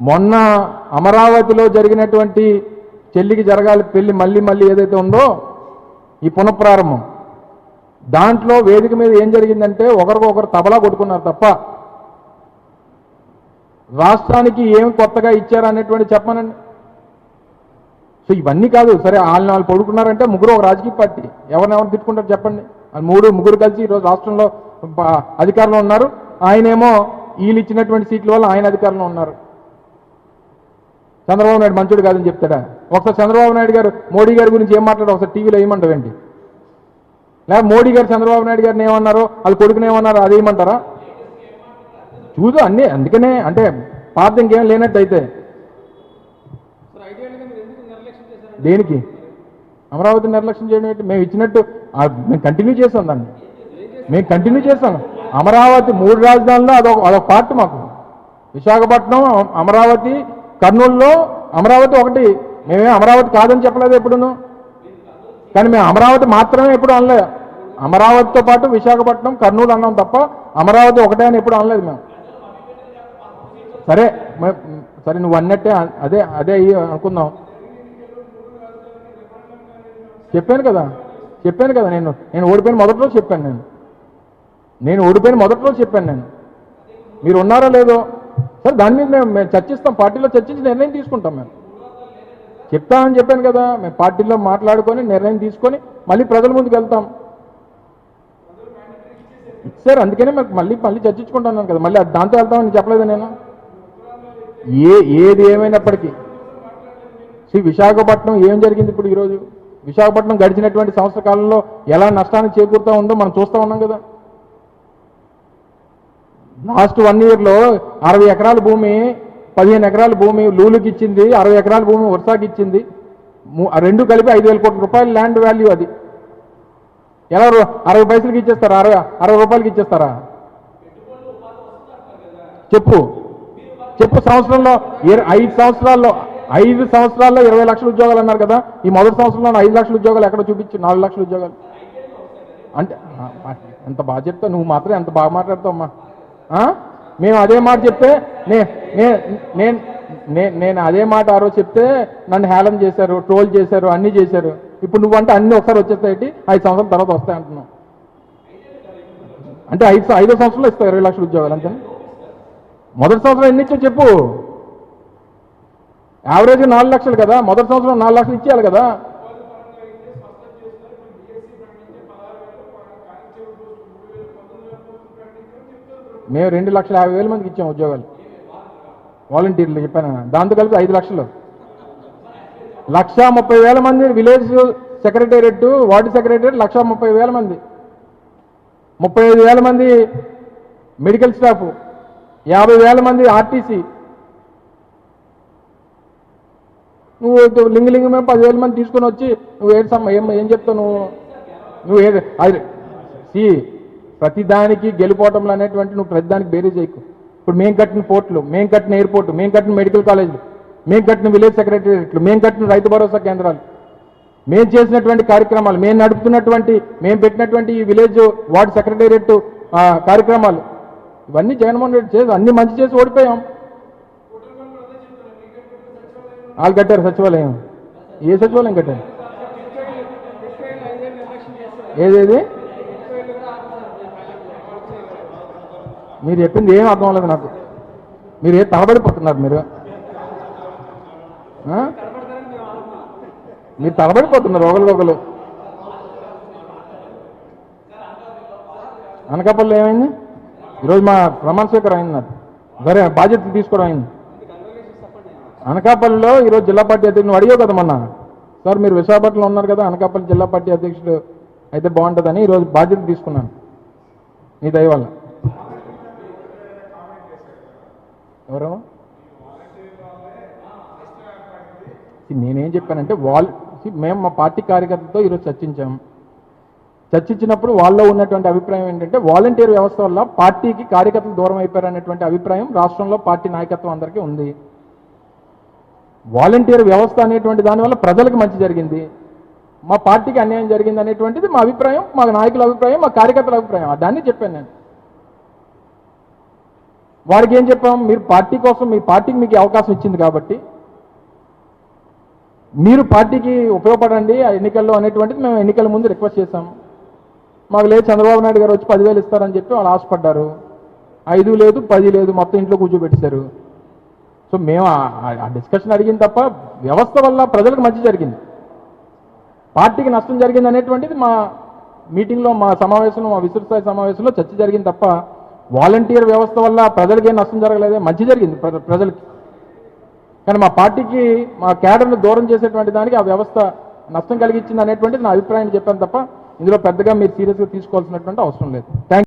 మొన్న అమరావతిలో జరిగినటువంటి చెల్లికి జరగాలి పెళ్ళి మళ్ళీ మళ్ళీ ఏదైతే ఉందో ఈ పునఃప్రారంభం. దాంట్లో వేదిక మీద ఏం జరిగిందంటే ఒకరికొకరు తబలా కొట్టుకున్నారు తప్ప రాష్ట్రానికి ఏం కొత్తగా ఇచ్చారనేటువంటి చెప్పనండి సో ఇవన్నీ కాదు సరే వాళ్ళని వాళ్ళు పడుకున్నారంటే ముగ్గురు ఒక రాజకీయ పార్టీ. ఎవరినెవరు తిట్టుకుంటారు చెప్పండి. మూడు ముగ్గురు కలిసి ఈరోజు రాష్ట్రంలో అధికారంలో ఉన్నారు. ఆయనేమో వీళ్ళు ఇచ్చినటువంటి సీట్ల వల్ల ఆయన అధికారంలో ఉన్నారు. చంద్రబాబు నాయుడు మంచోడు కాదని చెప్తాడా? ఒకసారి చంద్రబాబు నాయుడు గారు మోడీ గారి గురించి ఏం మాట్లాడు ఒకసారి టీవీలో ఏమంటావేంటి లేదా మోడీ గారు చంద్రబాబు నాయుడు గారిని ఏమన్నారో? వాళ్ళ కొడుకుని ఏమన్నారో? అది ఏమంటారా? చూదు అన్నీ అందుకనే అంటే పాత ఇంకేం లేనట్టు అయితే. దేనికి? అమరావతి నిర్లక్ష్యం చేయడం ఏంటి? మేము ఇచ్చినట్టు మేము కంటిన్యూ చేస్తాం దాన్ని. మేము కంటిన్యూ చేస్తాం. అమరావతి మూడు రాజధానుల్లో అదొక అదొక పార్ట్ మాకు. విశాఖపట్నం అమరావతి కర్నూలులో అమరావతి ఒకటి. మేమే అమరావతి కాదని చెప్పలేదు ఎప్పుడును. కానీ మేము అమరావతి మాత్రమే ఎప్పుడు అనలే. అమరావతితో పాటు విశాఖపట్నం కర్నూలు అన్నాం తప్ప అమరావతి ఒకటే అని ఎప్పుడు అనలేదు మేము. సరే సరే నువ్వు అన్నట్టే అదే అదే అనుకుందాం. చెప్పాను కదా. చెప్పాను కదా నేను. నేను ఓడిపోయిన మొదటి రోజు చెప్పాను నేను. నేను ఓడిపోయిన మొదటి రోజు చెప్పాను నేను. మీరు ఉన్నారో లేదో సరే దాని మీద మేము మేము చర్చిస్తాం. పార్టీలో చర్చించి నిర్ణయం తీసుకుంటాం మేము. చెప్తామని చెప్పాను కదా మేము పార్టీలో మాట్లాడుకొని నిర్ణయం తీసుకొని మళ్ళీ ప్రజల ముందుకు వెళ్తాం. సార్ అందుకనే మేము మళ్ళీ మళ్ళీ చర్చించుకుంటున్నాను కదా మళ్ళీ దాంతో వెళ్తామని చెప్పలేదు నేను. ఏ ఏది ఏమైనప్పటికీ. శ్రీ విశాఖపట్నం ఏం జరిగింది ఇప్పుడు ఈరోజు? విశాఖపట్నం గడిచినటువంటి సంవత్సర కాలంలో ఎలా నష్టాన్ని చేకూరుతూ ఉందో మనం చూస్తూ ఉన్నాం కదా. లాస్ట్ వన్ ఇయర్లో అరవై ఎకరాల భూమి పదిహేను ఎకరాల భూమి లూలుకి ఇచ్చింది అరవై ఎకరాల భూమి వర్షాకి ఇచ్చింది రెండు కలిపి ఐదు వేల కోట్ల రూపాయల ల్యాండ్ వాల్యూ అది. ఎలా అరవై పైసలకి ఇచ్చేస్తారా? అరవై అరవై రూపాయలకి ఇచ్చేస్తారా? చెప్పు. చెప్పు సంవత్సరంలో ఐదు సంవత్సరాల్లో ఐదు సంవత్సరాల్లో ఇరవై లక్షల ఉద్యోగాలు అన్నారు కదా ఈ మొదటి సంవత్సరంలో ఐదు లక్షల ఉద్యోగాలు ఎక్కడ చూపించు నాలుగు లక్షల ఉద్యోగాలు? అంటే ఎంత బాగా చెప్తావు నువ్వు మాత్రం ఎంత బాగా మాట్లాడతావు అమ్మా మేము అదే మాట చెప్తే నేను నేను అదే మాట ఆ రోజు చెప్తే నన్ను హేళన చేశారు ట్రోల్ చేశారు అన్నీ చేశారు. ఇప్పుడు నువ్వంటే అన్ని ఒకసారి వచ్చేస్తాయి ఐదు సంవత్సరాల తర్వాత వస్తాయి అంటున్నావు. అంటే ఐదు ఐదో సంవత్సరంలో ఇస్తావు ఇరవై లక్షల ఉద్యోగాలు అంతే మొదటి సంవత్సరం ఎన్ని ఇచ్చో చెప్పు? యావరేజ్ నాలుగు లక్షలు కదా మొదటి సంవత్సరం నాలుగు లక్షలు ఇచ్చేయాలి కదా. మేము రెండు లక్షల యాభై వేల మందికి ఇచ్చాం ఉద్యోగాలు. వాలంటీర్లు చెప్పాను దాంతో కలిపి ఐదు లక్షలు. లక్ష ముప్పై వేల మంది విలేజ్ సెక్రటేరియట్ వార్డు సెక్రటేరియట్ లక్ష ముప్పై వేల మంది. ముప్పై ఐదు వేల మంది మెడికల్ స్టాఫ్ యాభై వేల మంది ఆర్టీసీ. నువ్వు లింగలింగమే పదివేల మంది తీసుకొని వచ్చి నువ్వు ఏడు సమ్మ ఏం ఏం చెప్తావు నువ్వు? నువ్వు ఏది అది సి ప్రతిదానికి గెలుపోవటంలో అనేటువంటి నువ్వు ప్రతిదానికి బేరీ చేయకు. ఇప్పుడు మేము కట్టిన పోర్టులు మేము కట్టిన ఎయిర్పోర్ట్ మేము కట్టిన మెడికల్ కాలేజీలు మేము కట్టిన విలేజ్ సెక్రటరియట్లు మేము కట్టిన రైతు భరోసా కేంద్రాలు. మేము చేసినటువంటి కార్యక్రమాలు మేము నడుపుతున్నటువంటి మేము పెట్టినటువంటి ఈ విలేజ్ వార్డు సెక్రటేరియట్ కార్యక్రమాలు. ఇవన్నీ జగన్మోహన్ రెడ్డి చేసి అన్ని మంచి చేసి ఓడిపోయాం. వాళ్ళు కట్టారు సచివాలయం. ఏ సచివాలయం కట్టారు? ఏదేది? మీరు చెప్పింది ఏం అర్థం అవ్వలేదు నాకు. మీరు ఏ తలబడిపోతున్నారు మీరు? మీరు తలబడిపోతున్నారు ఒకరికొకరు అనకాపల్లి ఏమైంది? ఈరోజు మా ప్రమాణ స్వీకారం అయింది నాకు. సరే బాధ్యత తీసుకోవడం అయింది. అనకాపల్లిలో ఈరోజు జిల్లా పార్టీ అధ్యక్షుడు నువ్వు అడిగావు కదా మొన్న. సార్ మీరు విశాఖపట్నంలో ఉన్నారు కదా అనకాపల్లి జిల్లా పార్టీ అధ్యక్షుడు అయితే బాగుంటుందని ఈరోజు బాధ్యత తీసుకున్నాను. నీ దయవల్ల వల్ల ఎవరు? నేనేం చెప్పానంటే వాల్ మేము మా పార్టీ కార్యకర్తలతో ఈరోజు చర్చించాం. చర్చించినప్పుడు వాళ్ళలో ఉన్నటువంటి అభిప్రాయం ఏంటంటే వాలంటీర్ వ్యవస్థ వల్ల పార్టీకి కార్యకర్తలు దూరం అయిపోయారు అనేటువంటి అభిప్రాయం రాష్ట్రంలో పార్టీ నాయకత్వం అందరికీ ఉంది. వాలంటీర్ వ్యవస్థ అనేటువంటి దానివల్ల ప్రజలకు మంచి జరిగింది. మా పార్టీకి అన్యాయం జరిగింది అనేటువంటిది మా అభిప్రాయం మా నాయకుల అభిప్రాయం మా కార్యకర్తల అభిప్రాయం. దాన్ని చెప్పాను నేను. వారికి ఏం చెప్పాం? మీరు పార్టీ కోసం మీ పార్టీకి మీకు అవకాశం ఇచ్చింది కాబట్టి మీరు పార్టీకి ఉపయోగపడండి ఆ ఎన్నికల్లో అనేటువంటిది మేము ఎన్నికల ముందు రిక్వెస్ట్ చేశాం. మాకు లేదు చంద్రబాబు నాయుడు గారు వచ్చి పదివేలు ఇస్తారని చెప్పి వాళ్ళు ఆశపడ్డారు. ఐదు లేదు పది లేదు మొత్తం ఇంట్లో కూర్చోబెట్టేశారు. సో మేము ఆ- డిస్కషన్ అడిగింది తప్ప వ్యవస్థ వల్ల ప్రజలకు మంచి జరిగింది. పార్టీకి నష్టం జరిగింది అనేటువంటిది మా మీటింగ్లో మా సమావేశంలో మా విస్తృత సమావేశంలో చర్చ జరిగింది తప్ప వాలంటీర్ వ్యవస్థ వల్ల ప్రజలకి ఏం నష్టం జరగలేదే మంచి జరిగింది ప్రజలకి. కానీ మా పార్టీకి మా క్యాడర్ను దూరం చేసేటువంటి దానికి ఆ వ్యవస్థ నష్టం కలిగించింది అనేటువంటిది నా అభిప్రాయాన్ని చెప్పాను తప్ప ఇందులో పెద్దగా మీరు సీరియస్గా తీసుకోవాల్సినటువంటి అవసరం లేదు. థ్యాంక్